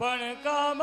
પણ કામ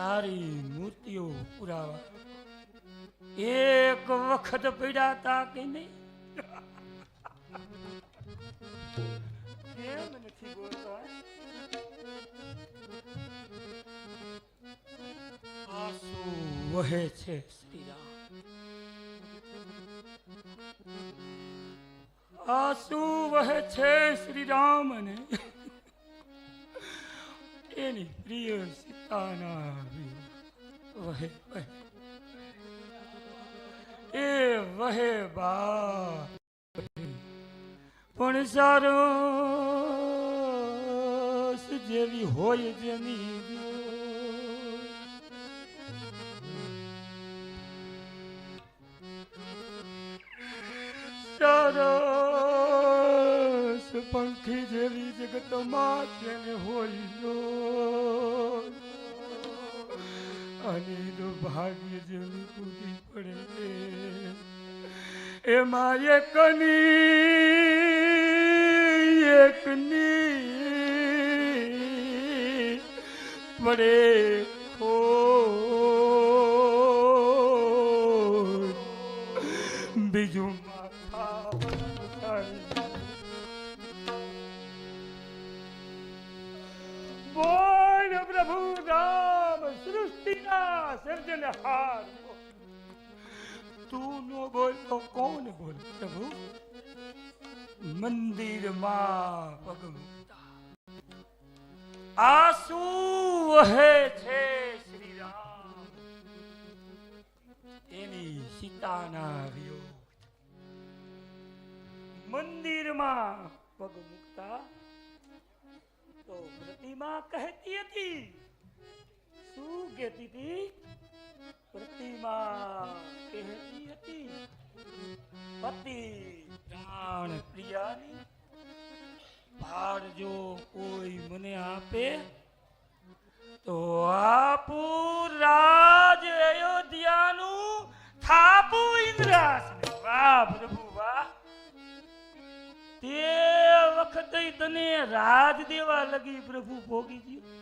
તારી મૂર્તિઓ પુરાવા. એક વખત પીડા તા કે નહીં? કેમ નથી બોલતો આંસુ વહે છે શ્રી રામ આંસુ વહે છે શ્રી રામ ને એની પ્રિય સીતાના વહે વહે એ વહે બા પણ સારો જેવી હોય જેની સરસ પંખી જેવી જગતમાં જેને હોય જોડ. અને દુર્ભાગ્ય જેવી કૂદી પડે. એમાં એકની એકની પડે સર્જનહાર તું નો બોલ તો કોણ બોલ પ્રભુ? મંદિરમાં પગ આંસુ વહે છે શ્રી રામ એની સીતાના વિયોગ મંદિરમાં પગ મૂકતા તો પ્રતિમા કહેતી હતી. શું કહેતી હતી? પ્રતિમા કહેતી હતી પતિ પ્રાણ પ્રિયાની ભાર જો કોઈ મને આપે તો આપુ રાજ અયોધ્યાનું થાપુ ઇન્દ્રાસ વાહ પ્રભુ વાહ તે વખતે તને રાજ દેવા લગી પ્રભુ ભોગી ગયો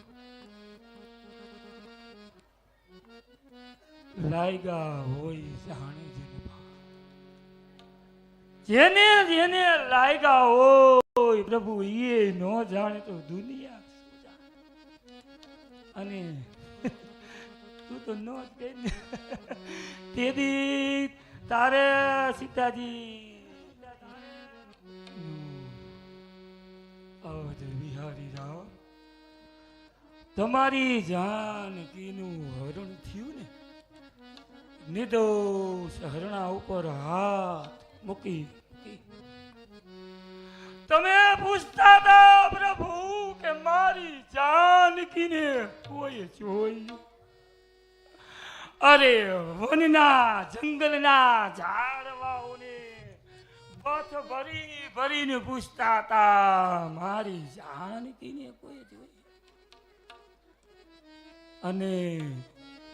લાયગા હોય જાણે જેને જેને જેને લાયગા હોય, પ્રભુ એ ન જાણે તો દુનિયા અને તું તો નો. તેથી તારે સીતાજી બિહારી રાવ. તમારી જાનકીનું હરણ નિર્દોષ હરણા ઉપર હાથ મૂકી. તમે પૂછતા હતા પ્રભુ કે મારી જાનકીને કોઈ જોઈ અરે વનના જંગલના ઝાડવાઓને બથ ભરી ભરીને પૂછતા હતા મારી જાનકીને કોઈ જોઈ અને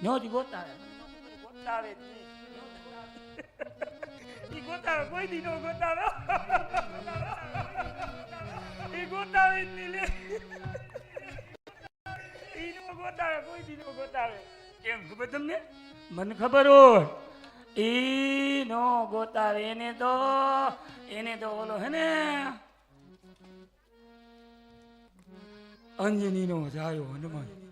નો જ ગોતાવે ગોતાવે ઈ ગોતાવે, કોઈ દી નો ગોતાવે. ઈ ગોતાવે નહીં લે. નો ગોતાવે, કોઈ દી નો ગોતાવે. કેમ, ખબર તમને? મને ખબર હોય. ઈ નો ગોતાવે, એને તો એને તો ઓલો હે ને અંજની નો જાયો હનુમાન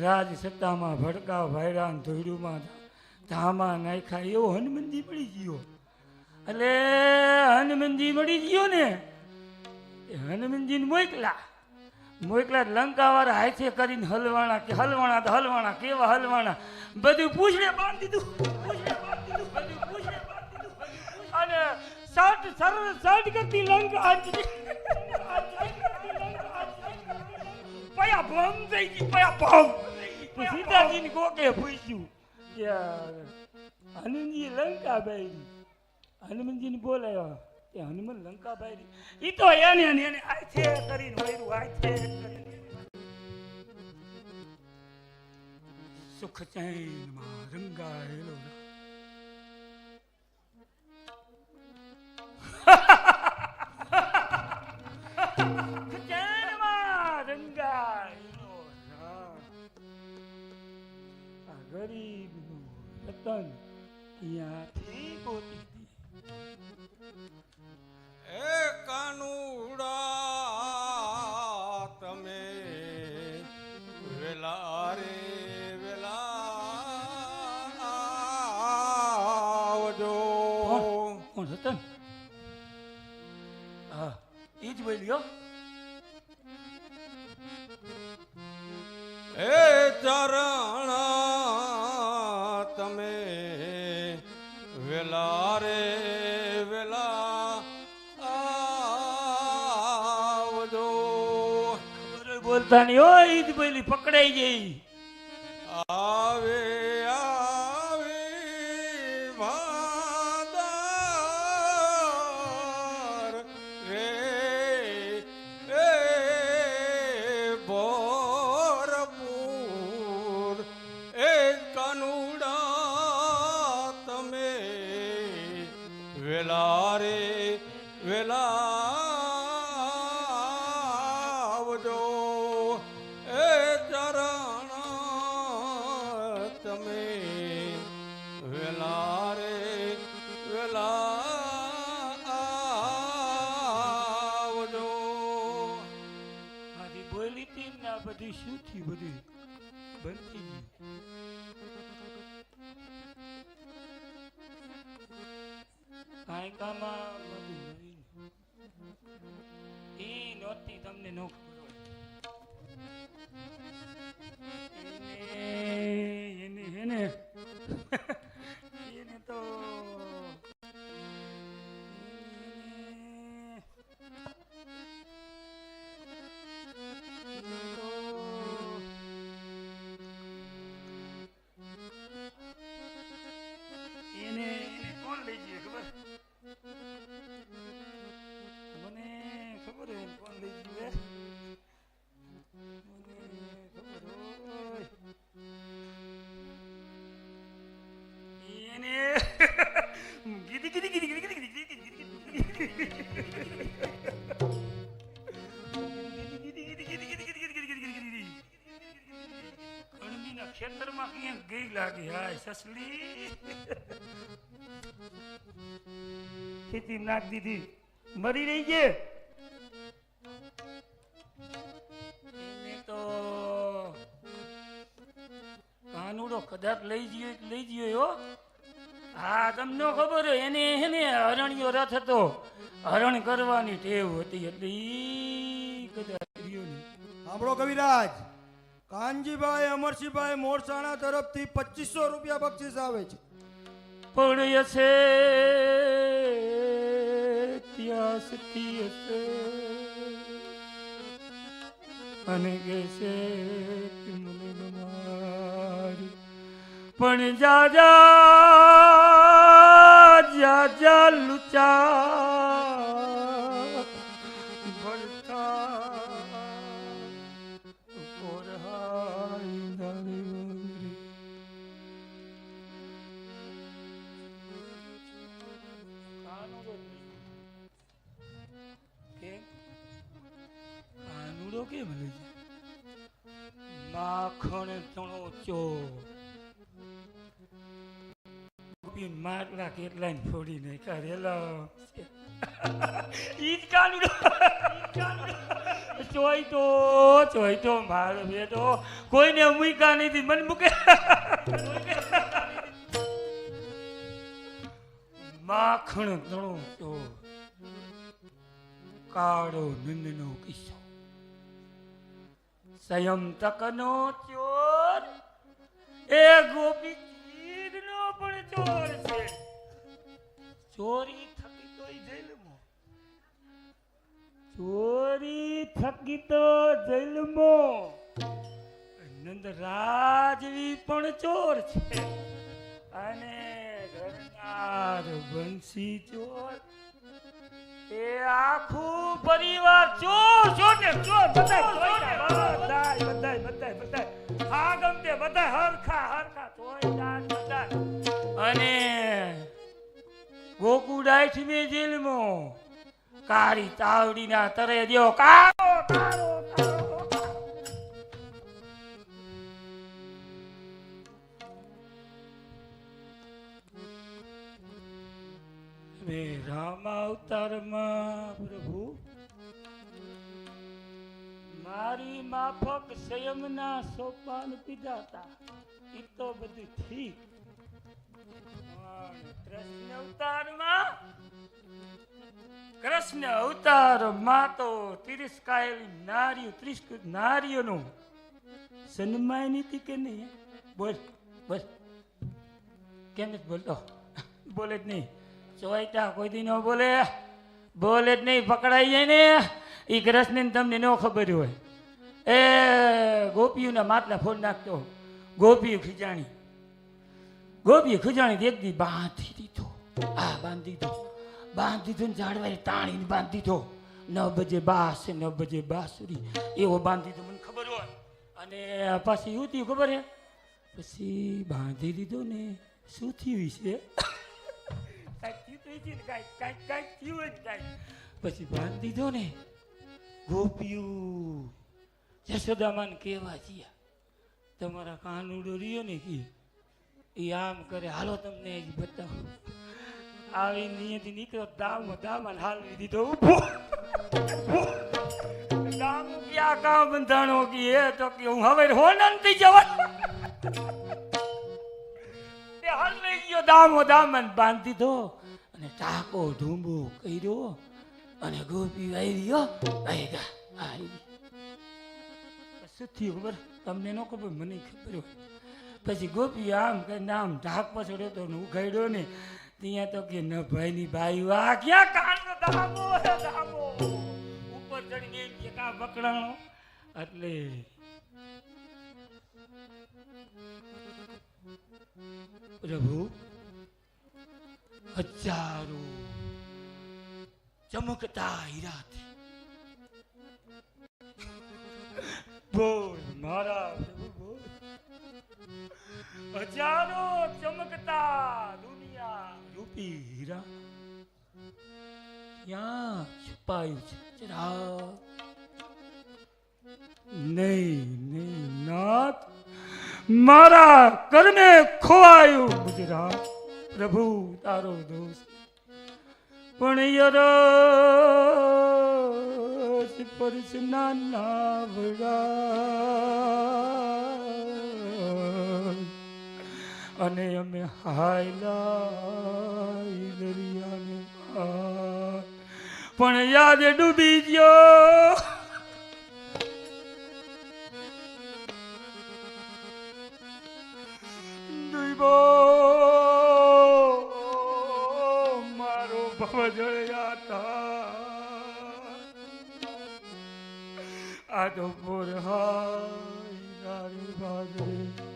રાજ સત્તામાં ભડકા ભાયરાન, ધોયડુમાં ધામા નાખ્યા એવો હનુમંદી મળી ગયો. એટલે હનુમંદી મળી ગયો ને, એ હનુમાનજીને મોકલા. મોકલા લંકાવાળા હાથે કરીને હલવાણા કે હલવાણા તો હલવાણા, કેવા હલવાણા? બધું પૂછડે બાંધી દીધું અને સટ સર સટ કરતી લંકા પયા ભમ થઈ ગઈ પયા ભમ તો સીતાજીને કોકે પૂછ્યું કે હનુમાનજી લંકા બાઈ હનુમાનજીને બોલાયો કે હનુમાન લંકા બાઈ એ તો એને ને એને આથે કરીને વળ્યું આથે કરીને સુખ ચૈનમાં રંગાયેલો આ ગરીબનું વતન ક્યાંથી ગોતી એ કાનુડા તમે વેલા રે વેલા આવજો. કોણ? કોણ રતન હા એ જ બોલ્યો. એ ચરણ બરોબર હોય નહીં હો ઈ જ બોલી પકડાઈ જઈ આ બધું? ગઈ કાયકામાં એ નહોતી તમને નો એને ગીધી ગીધી ગીધી ગીધી ગીધી ગીધી ખેતરમાં ક્યાંક ગઈ લાગી. હાય, સસલી. ખેતી નાખ દીધી. મરી રહી છે? હતો હરણ કરવાની ટેવ હતી એટલે ઈ કદાચ સાંભળો કવિરાજ કાનજીભાઈ અમરસિંહભાઈ મોરસાણા તરફથી પચીસો રૂપિયા બક્ષિસ આવે છે. પણ હશે ત્યાં હશે અને કહેશે કે મને પણ જા જા જા લુચા ભરતા. કેમ લઈ માખણ ચણો ચો ગોપી માટલા કેટલાય ને ફોડી નાખ્યા રેલો ઈ જ કાનુડો ઈ જ કાનુડો ચોઈટો ચોઈટો મારો બેટો કોઈને મૂક્યા નથી મન મૂકે માખણ તણો ચોર કાળો નંદનો કિસ્સો સંયમ તકનો ચોર એ ગોપી ચોરી થકી તો જેલમાં. ચોરી થકી તો જેલમાં. નંદરાજવી પણ ચોર છે. અને ઘરનાર બંસી ચોર. એ આખું પરિવાર ચોર ચોર ને? ચોર બધાય બધાય બધાય બધા બધા હા ગમતે બધા હરખા હરખા. ચોર બધા અને ગોકુડાઈ થી કારી તાવડીના તરે દ્યો, કાળો રામ અવતારમાં, પ્રભુ. મારી માફક સંયમના સોપાન પીધાતા. એ તો બધું ઠીક. કૃષ્ણ અવતારમાં? કૃષ્ણ અવતારમાં તો તિરસ્કાયેલી નારીઓ ત્રિસ્કૃત નારીઓનું સન્માન હતી કે નહીં? બોલ બોલ. કેમ નથી બોલતો? બોલે જ નહીં. ચોઈટા કોઈ દી ન બોલે. બોલે જ નહીં, પકડાઈ જાય ને. એ કૃષ્ણને તમને ન ખબર હોય. એ ગોપીઓના માટલા ફોડ નાખતો. ગોપીઓ ખીજાણી. ગોપીએ ખજાણી એક દી બાંધી દીધો. આ બાંધી દીધો. બાંધી દીધો ને ઝાડવાએ તાણીને બાંધી દીધો. નવ બજે બાસ નવ બજે બાસુરી. એવો બાંધી દીધો, મને ખબર હોય. અને પાછી શું થયું ખબર હે? પછી બાંધી દીધો ને શું થયું છે? ને પછી બાંધી દીધો ને ગોપિયું જશોદામાન કેવા છીએ તમારા કાનુડો રહ્યો ને કે એ આમ કરે, હાલો તમને બતાવું. આવી નિયતિ નીકળ્યો દામ હાલ હાલવી દીધો ઊભો દામ ક્યાં કામ બંધાણો કે એ તો કે હું હવે હોનંતી જવા. તે હલવી ગયો દામો દામન બાંધી દીધો અને ટાકો ઢૂંબો કર્યો અને ગોપી આવી ગયો ગયા આવી. શું ખબર, તમને ન ખબર, મને ખબર હોય. પછી ગોપી આમ કરીને આમ ઢાક પછડ્યો તો ને ઉઘાડ્યો ને, ત્યાં તો કે ન ભાઈની ભાઈ વાહ ક્યાં કાનનો ધામો દામો? ઉપર ચડી ગઈ કે પકડાણો એટલે પ્રભુ, હજારો ચમકતા હીરાથી. બોલ મારા હજારો ચમકતા દુનિયા રૂપી હીરા. ક્યાં છુપાયું છે? જરા નહીં નહીં, નાથ. મારા કર્મે ખોવાયું ગુજરાત. પ્રભુ, તારો દોષ પણ યરસ નાના નાવડા અને અમે હાયલા દરિયાને પણ યાદ ડૂબી ગયો. મારો ભવજળિયા તા આ તો પોર હાય રાણી બાજરે ક્યાં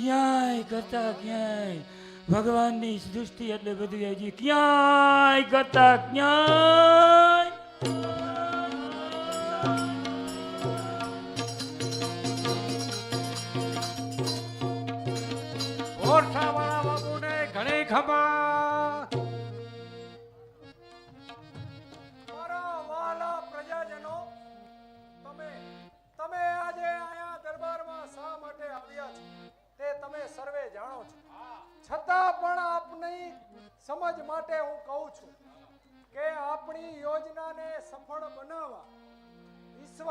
ક્યાંય કરતા ક્યાંય? ભગવાનની સૃષ્ટિ એટલે બધું હજી ક્યાંય કરતા ક્યાંય? ઓરછાવાળા બાપુને ઘણી ખબર.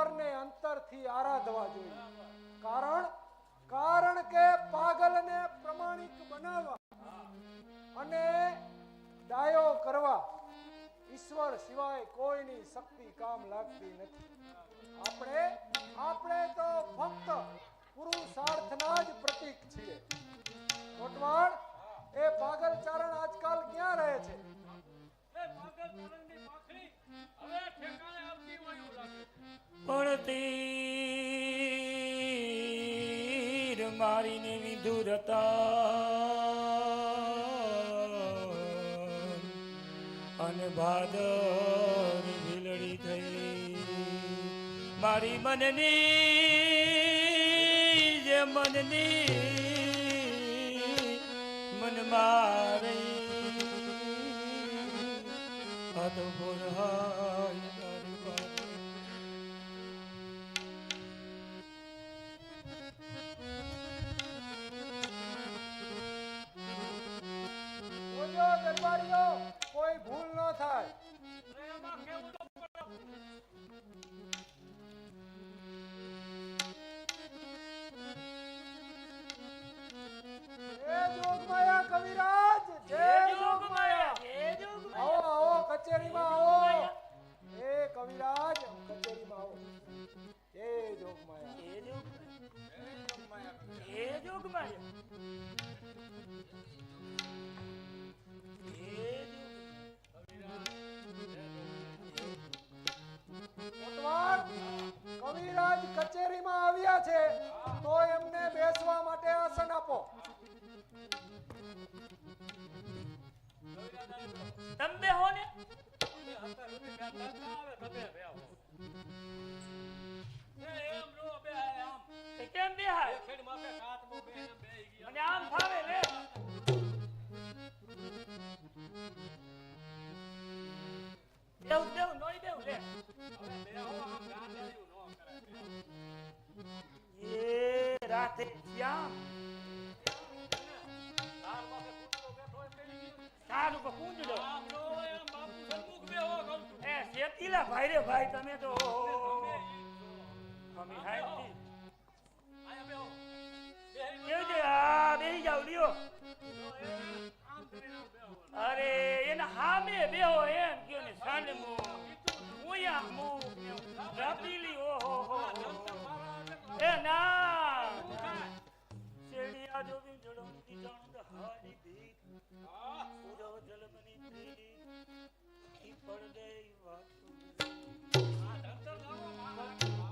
ઈશ્વરને અંતરથી આરાધવા જોઈએ. કારણ કારણ કે પાગલને પ્રમાણિક બનાવવા અને ડાયો કરવા ઈશ્વર સિવાય કોઈની શક્તિ કામ લાગતી નથી. આપણે આપણે તો ફક્ત પુરુષાર્થના જ પ્રતીક છીએ. કોટવાળ, એ પાગલ ચારણ આજકાલ ક્યાં રહે છે? પણ તીર મારીને વિધુરતા. અને ભાદર ભીલડી થઈ. મારી મનની જે મનની મન મારી અદભુર બોલાય રાતે શ્યામ સારું કુંજડો એ શેતીલા ભાઈ રે ભાઈ તમે તો અમે હાય કેવજે આ બેહી જાવ લ્યો. અરે એના હામે બેહો એમ કયો ને સાને મો ઉયા મો રબીલી ઓહો એ ના હારી ભીત પૂરવ જલમની પ્રીતિ ઈ પડદે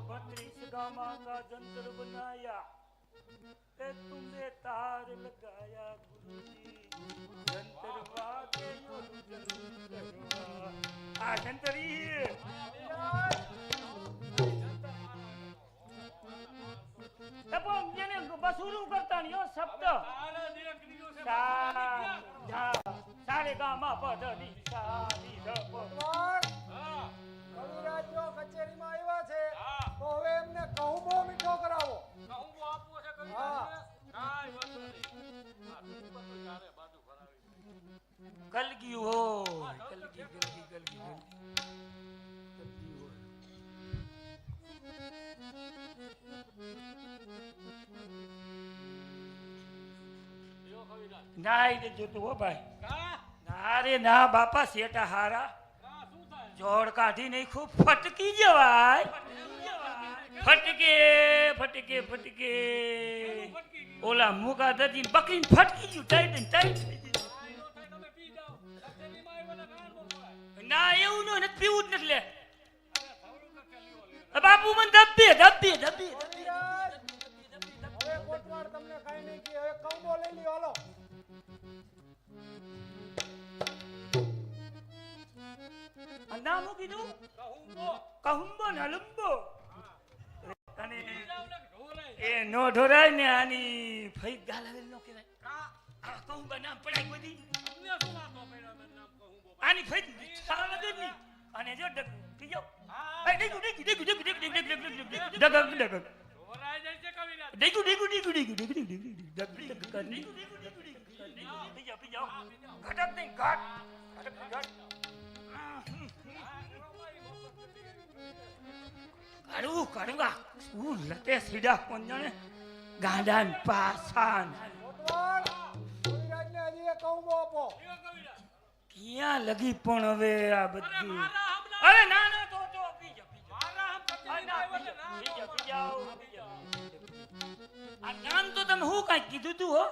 बत्तीस गामा का जंतर बनाया ते तुमने तार लगाया गुरुजी जंतर वागे यो जंतर करवा आ जंतरी તપો જેને બસુરું કરતા નહીં હો શબ્દ સા કચેરીમાં આવ્યા છે તો હવે એમને કહું બો મીઠો કરાવો કહું હો ગલગી ગલગી ગલગી ગલગી ના એ જોતું હો ભાઈ. ના રે ના બાપા શેટા હારા? જોડ કાઢી નહીં ખૂબ ફટકી જવાય. ફટકે ફટકે ફટકે. ઓલા મુગા દજી બકરીને ફટકી ગયું ટાઈટ ને ટાઈટ. ના એવું ન નથી પીવું જ નથી લે. બાપુ મને કવિરાજ હવે કોટવાળ તમને કાંઈ નહીં કહે કહુંબો લઈ લ્યો હાલો. નામ શું કીધું કહુંબો નલુંબો અને એ નો ઢોરાય ને આની ફઈ ગાલાવેલ નો કહેવાય આ કહુંબા નામ પડાય બધી આની ફઈ સારા ની અને જો ડગ પીજો એ ડગ ડગ ડગ ડગ ડગ ડગ ડગ ડગ ડગ ડગ ડગ ડેગુ ડેગુ ડેગુ ડેગુ ડેગુ ડેગુ ડેગુ ડેગુ ડેગુ ડેગુ ડેગુ ડેગુ ડેગુ જાઓ પી ઘટક નહીં ઘટ ઘટક ઘટ કાઢવું કાઢવા શું લતે સીડા કોણ જાણે ગાંડાન પાસાન. ક્યાં લગી પણ હવે આ બધું? અરે, ના ના, તો તો પી જા પી જા. આ નામ તો તમે હું કાંઈ કીધું તું, હો?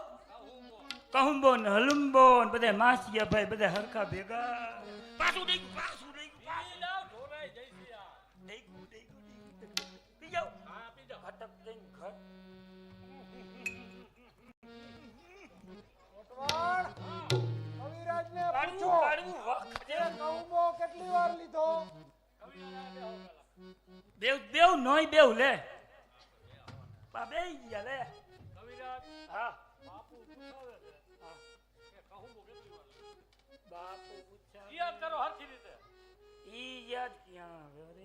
કહુંબો ને હલુંબો ને બધા માસિયા ભાઈ બધા હરખા ભેગા. પાછું કવિરાજને પૂછો કેટલી વાર લીધો? બેવ બેવ નોય બેવ લે. બા ગયા લે. હા. બાપુ પૂછાવે. ઈ યાદ ક્યાં આવે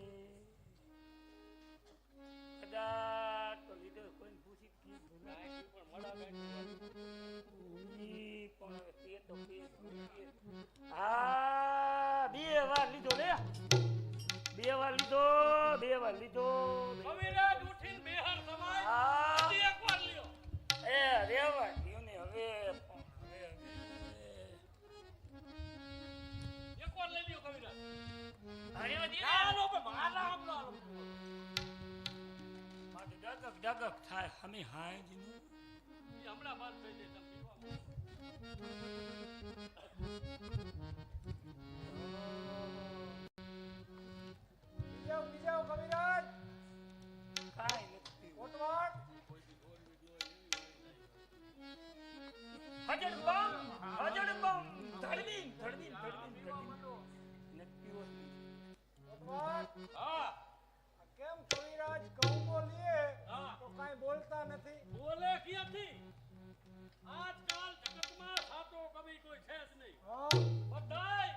ડગક થાય હમી હાય જીનું બીજાઓ બીજાઓ કવિરાજ કાંઈ નથી કોટવાળ હજડ બમ હજડ બમ ધડબીન ધડબીન ધડબીન ધડબીન નથી હોતી. કોટવાળ આ કાંઈ બોલતા નથી. બોલે ક્યાંથી? આજકાલ જગતમાં સાચો કવિ કોઈ છે જ નહીં. હા. બધાય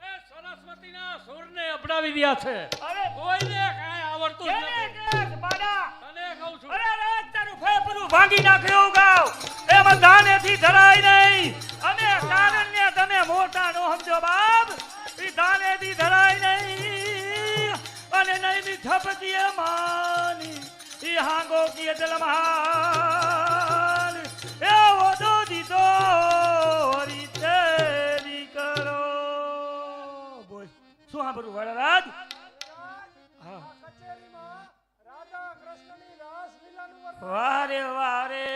એ સરસ્વતીના સુરને અપડાવી રહ્યા છે. અરે! કોઈને કાંઈ આવડતું નથી. બાડા તને કહું છું. અરે રે તારું ફેફરું ભાંગી નાખ્યું ગાવ એ બધાનેથી ધરાય નહીં. અને કારણને તમે મોટા નો સમજો બાપ. ઈ દાનેથી ધરાય નહીં. અને નહીં ની થપતીએ માની. ઈ હાંગો કીએ દલમહાન એવો દો દીધો હરી તેરી કરો બોલ, શું સાંભળું વડરાજ વારે વારે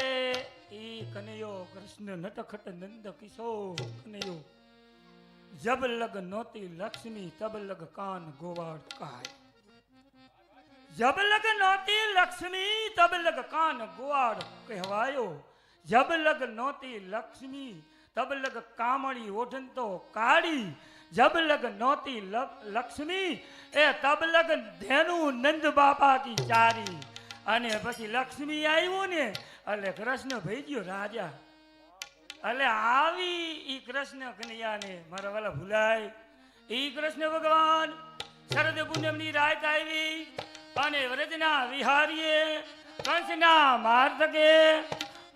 ઈ કનૈયો કૃષ્ણ નટખટ નંદ કિશોર કનૈયો. જબ લગ નોતી લક્ષ્મી, તબ લગ કાન ગોવાડ કાય. જબ લગ નોતી લક્ષ્મી તબ લગ કાન ગોવાડ કહેવાયો જબ લગ નોતી લક્ષ્મી તબ લગ કામણી ઓઢંતો કાળી જબ લગ નોતી લક્ષ્મી એ તબ લગ ધેનુ નંદ બાપા કી ચારી અને પછી લક્ષ્મી આવ્યું ને એટલે કૃષ્ણ ભઈ ગયો રાજા એટલે આવી ઈ કૃષ્ણ કનૈયાને મારા વાલા ભૂલાય ઈ કૃષ્ણ ભગવાન શરદ પૂનમની રાત આવી અને વ્રજના વિહારીએ કંસના માર્દકે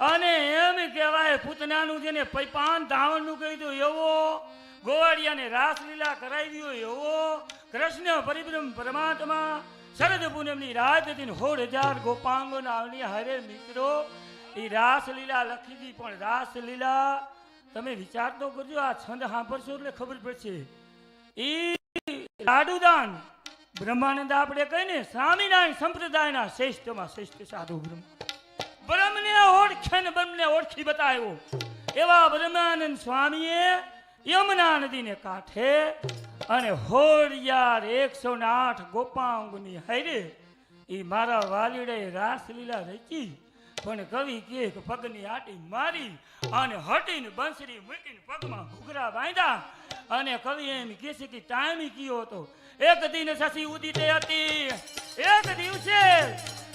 અને એમ કહેવાય પૂતનાનું જેને પૈપાન ધાવણનું કહી દો એવો ગોવાળિયાને રાસલીલા કરાવી હોય એવો કૃષ્ણ પરિબ્રહ્મ પરમાત્મા શરદ પૂનમની રાત હતી હોળ હજાર ગોપાંગો નામની હરે મિત્રો એ રાસલીલા લખી હતી પણ રાસલીલા તમે વિચાર તો કરજો, આ છંદ સાંભળશો એટલે ખબર પડશે. એ લાડુદાન બ્રહ્માનંદ આપણે કહીને સ્વામિનારાયણ સંપ્રદાયના શ્રેષ્ઠમાં શ્રેષ્ઠ સાધુ બ્રહ્મ. બ્રહ્મને ઓળખે ને બ્રહ્મને ઓળખી બતાવ્યો. એવા બ્રહ્માનંદ સ્વામીએ યમુના નદીને કાંઠે અને હોળિયાર એકસો ને આઠ ગોપાંગની હૈરે એ મારા વાલીડે રાસલીલા રચી, પણ કવિ કે પગની આટી મારી અને હટીને બંસરી મૂકીને પગમાં ઘૂઘરા બાંધ્યા. અને કવિ એમ કહે છે કે, ટાઈમ કયો હતો? એક દિન શશી ઉદિતે હતી. એક દિવસે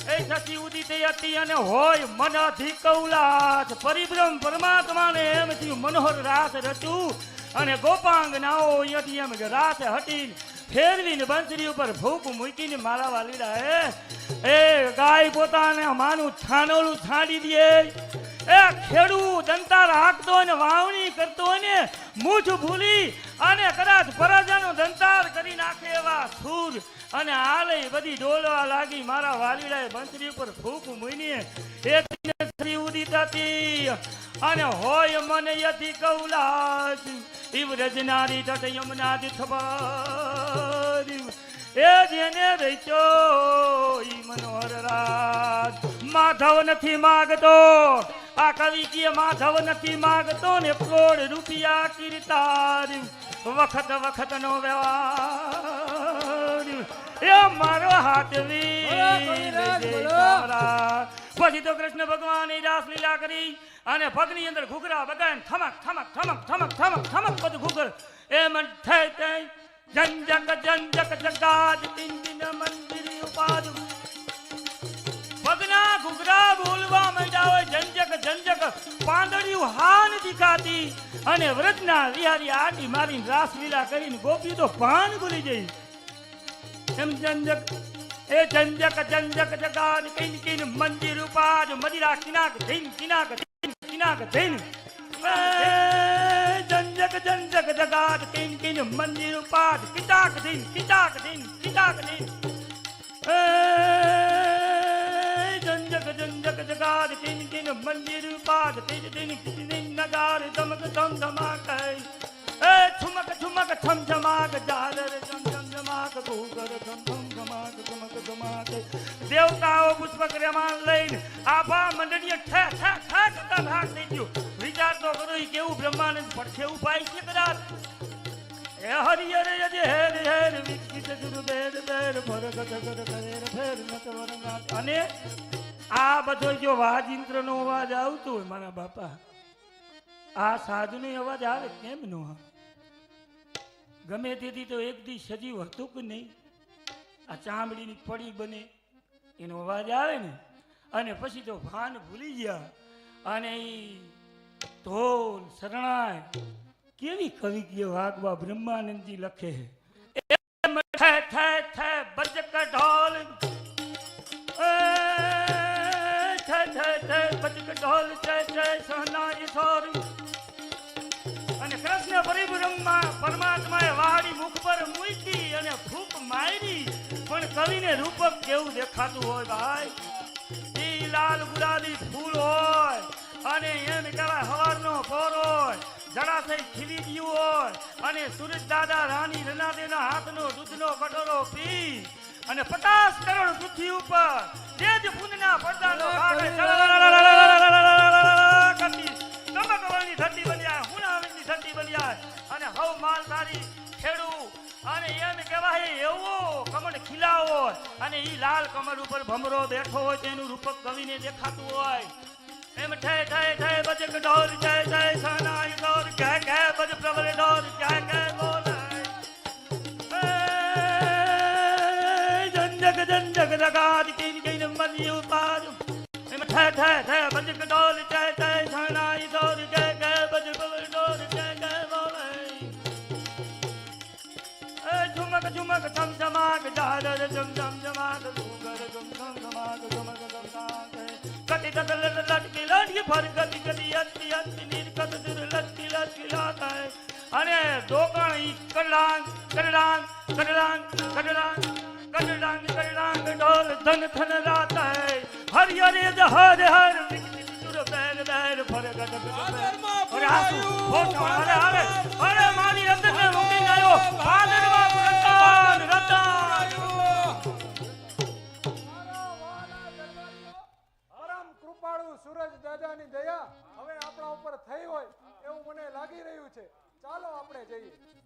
એ શશી ઉદિતે હતી અને હોય મન અધિક ઉલ્લાસ પરિભ્રમ પરમાત્માને એમ થયું, મનોહર રાસ રચ્યું અને ગોપાંગ નાઓ યથી એમ રાસ હટી. ફેરવીને બંસરી ઉપર ભૂખ મૂકીને મારા વાલીડા એ ગાય પોતાને માનું છાનોલું છાડી દે. એ ખેડૂ દંતાર હાંકતો ને વાવણી કરતો ને મૂઠ ભૂલી અને કદાચ પરાજાનો દંતાર કરી નાખે એવા સૂર. અને હાલે બધી ડોલવા લાગી મારા વાલીડાએ બંસરી ઉપર ફૂક મૂઈને એક થતી અને હોય મને યથી કૌલાસ ઇવ રજનારી તટ યમુનાથી ખબર એ જેને વેચો ઈ મનોહર રાજ. માધવ નથી માગતો. આ કવિ કે માધવ નથી માગતો ને કરોડ રૂપિયા કીર્તાર. વખત વખત નો વ્યવહાર. એ મારો હાથ. પછી તો કૃષ્ણ ભગવાન રાસલીલા કરી અને પગની અંદર ઘૂઘરા બગાન થમક થમક થમક થમક થમક થમક બધું ઘૂઘર. એમ થાય થઈ થઈ જંજક જંજક જગાજ તિન દિન મંદિર ઉપાદ પગના ઘૂઘરા બોલવા માંડ્યા હોય જંજક જંજક પાંદડિયું હાન દીખાતી અને વ્રતના વિહારી આટી મારીને રાસલીલા કરીને ગોપી તો પાન ભૂલી જઈ એમ જંજક, એ જંજક જંજક જગાન કિન કિન મંદિર ઉપાજ મદિરા કિનાક ધીન કિનાક ધીન કિનાક ધીન. એ જંજક જંજક જગાત કિન કિન મંદિર ઉપાજ કિતાક ધીન કિતાક ધીન કિતાક ધીન એ જંજક જંજક જગાત કિન કિન મંદિર પાઠ તિજ દિન તિન દિન નગાર ધમક ધમ ધમાક એ ઠુમક છુમક છમ છમાક જાલર જમ જમ જમાક ભૂગર ધમ ધમ ધમાક ધમક ધમાક દેવતાઓ પુષ્પક રેમાન લઈને આભા મંડળીએ ઠે ઠે ઠે કરતા ભાગ થઈ કેવું બ્રહ્માનંદ પડખે ઉપાય છે કદાચ? એ હરિયર યજે હેર હેર વિકસિત ગુરુ બેર બેર ભરગત ગર કરેર ફેર નત અને આ બધો જો વાજિંત્રનો અવાજ આવતો હોય મારા બાપા, આ સાધુનો અવાજ આવે કેમ નો ગમે તેથી તો એક દી સજીવ હતું કે નહીં? આ ચામડીની પડી બને, એનો અવાજ આવે ને? અને પછી તો ભાન ભૂલી ગયા. અને ઈ ઢોલ શરણાય કેવી કવિ કે વાગવા બ્રહ્માનંદજી લખે છે બજક ઢોલ. ઢોલ, જય સોર. અને કૃષ્ણ પરિબ્રહ્મા પરમાત્માએ વાડી મુખ પર મૂકી અને ફૂંક મારી. પણ કવિને રૂપક કેવું દેખાતું હોય ભાઈ? એ લાલ ગુલાબી ફૂલ હોય. અને એમ કહેવાય હવારનો પોર હોય જળાશય ખીલી ગયું હોય અને સુરજ દાદા રાની રનાદેના હાથનો દૂધનો કટોરો પી અને પચાસ કરોડ પૃથ્વી ઉપર તેજ પુનના પડદાનો ભાગ કરતી ચમકવાની ધરતી બન્યા હુનાવીની ધરતી બન્યા અને હવ માલધારી ખેડૂ અને એમ કહેવાય એવો કમળ ખીલાવો અને ઈ લાલ કમળ ઉપર ભમરો બેઠો હોય તેનું રૂપક કવિને દેખાતું હોય એમ ઠે ઠે ઠે બજક ઢોર જય જય સનાઈ ઢોર કહે કહે બજ પ્રબલ ઢોર કહે કહે બોલાય. એ જંજક જંજક જગાદ કિન કિન મની ઉપાજ એમ ઠે ઠે ઠે બજક ઢોર જય જય સનાઈ ઢોર કહે કહે બજ પ્રબલ ઢોર કહે કહે બોલાય. એ ઝુમક ઝુમક ચમ ચમાક જાદર જમ જમ જમાક જમાક ઝુમક. જમકાક કટી તક લટ લટકી લટકી ફર ગતિ ગતિ અટકી અટકી નીરકત દુર લટકી લટકી લાતા હે અને દોકણ ઈ કડાંગ કડાંગ કડાંગ કડાંગ કડાંગ કડાંગ ઢોલ ધન ધન રાતા હે હરિ હરિ જ હર હર વિકસિત દુર બેર બેર ફર ગત અરે આસુ ફોટા અરે અરે અરે મારી અંદર ને મૂકી ગયો સૂરજ દાદાની દયા હવે આપણા ઉપર થઈ હોય એવું મને લાગી રહ્યું છે. ચાલો આપણે જઈએ.